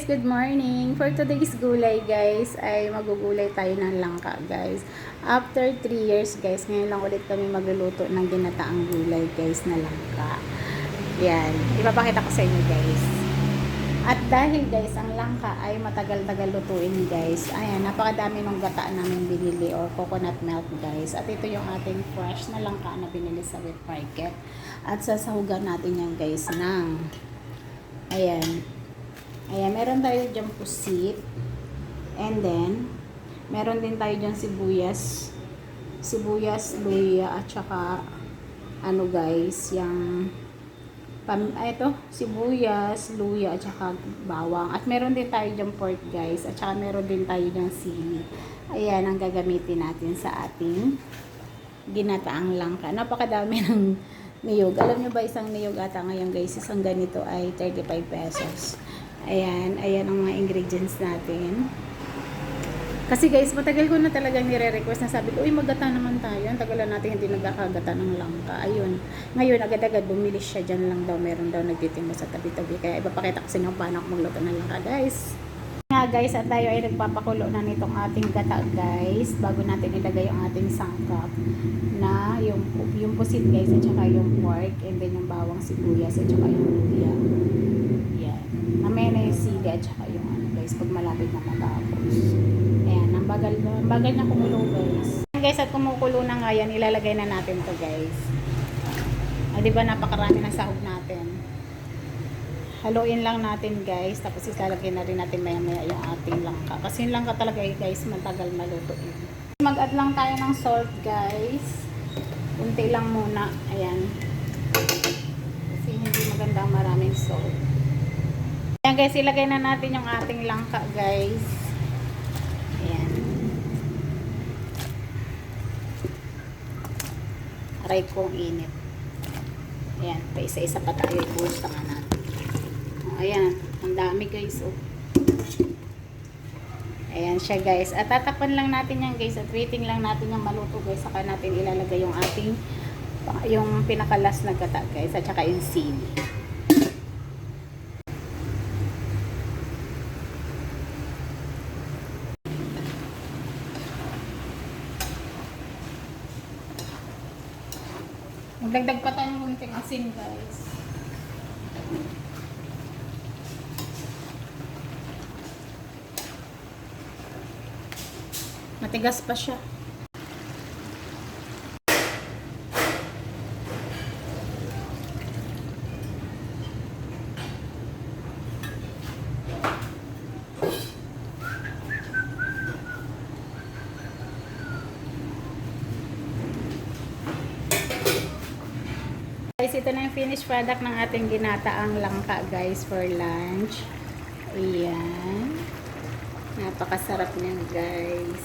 Guys, good morning. For today's gulay, guys, ay magugulay tayo ng langka, guys. After 3 years, guys, ngayon lang ulit kami magluluto ng ginataang gulay, guys, na langka. Yan. Ipapakita ko sa inyo, guys. At dahil, guys, ang langka ay matagal-tagal lutuin, guys. Ayan, napakadami ng gata namin binili or coconut milk, guys. At ito yung ating fresh na langka na binili sa wet market. At sasahugan natin yan, guys, ng Ayan. Meron tayo dyan pusit. And then, meron din tayo dyan sibuyas. Sibuyas, luya, at saka, ano guys, yung, pam, ah, ito, sibuyas, luya, at saka bawang. At meron din tayo dyan pork guys. At saka meron din tayo dyan sili. Ayan, ang gagamitin natin sa ating ginataang langka. Napakadami ng niyog. Alam nyo ba isang niyog ata ngayon guys, isang ganito ay 35 pesos. Ayan, ayan ang mga ingredients natin. Kasi guys, matagal ko na talagang nire-request na sabi ko, uy, maggata naman tayo. Ang tagal na natin hindi nagkakagata ng langka. Ayun. Ngayon, agad-agad bumili siya dyan lang daw. Meron daw nagtitinda sa tabi-tabi. Kaya ipapakita ko sa inyo paano ako magluto ng langka, guys. Nga guys, at tayo ay nagpapakulo na nitong ating gata guys bago natin ilagay yung ating sangkap na yung yung pusit guys at saka yung pork and then yung bawang sibuyas at saka yung luya. Yan. Mamaya na yung sili at saka yung ano guys pag malapit na matapos. Ayan, ang bagal, ang bagal na kumulo guys. Ayan, guys, at kumukulo na nga yan, ilalagay na natin to guys. Ay, di ba napakarami ng sahog natin. Haluin lang natin guys, tapos ilalagay na rin natin maya maya yung ating langka. Kasi yung langka talaga eh, guys, matagal maluto yun. Mag-add lang tayo ng salt guys. Kunti lang muna. Ayan. Kasi hindi maganda maraming salt. Ayan guys, ilagay na natin yung ating langka guys. Ayan. Aray kong init. Ayan, pa isa-isa pa tayo. Ibuhos na nga natin. Oh, ayan, ang dami guys. Oh. Ayan siya guys. At tatakpan lang natin yan guys. At waiting lang natin yung maluto guys. Saka natin ilalagay yung ating yung pinakalas na gata guys. At saka yung sili. Magdagdag pa tayo ng kunting asin guys. Matigas pa siya. Guys, ito na yung finished product ng ating ginataang langka guys for lunch. Ayan. Napakasarap niyan guys.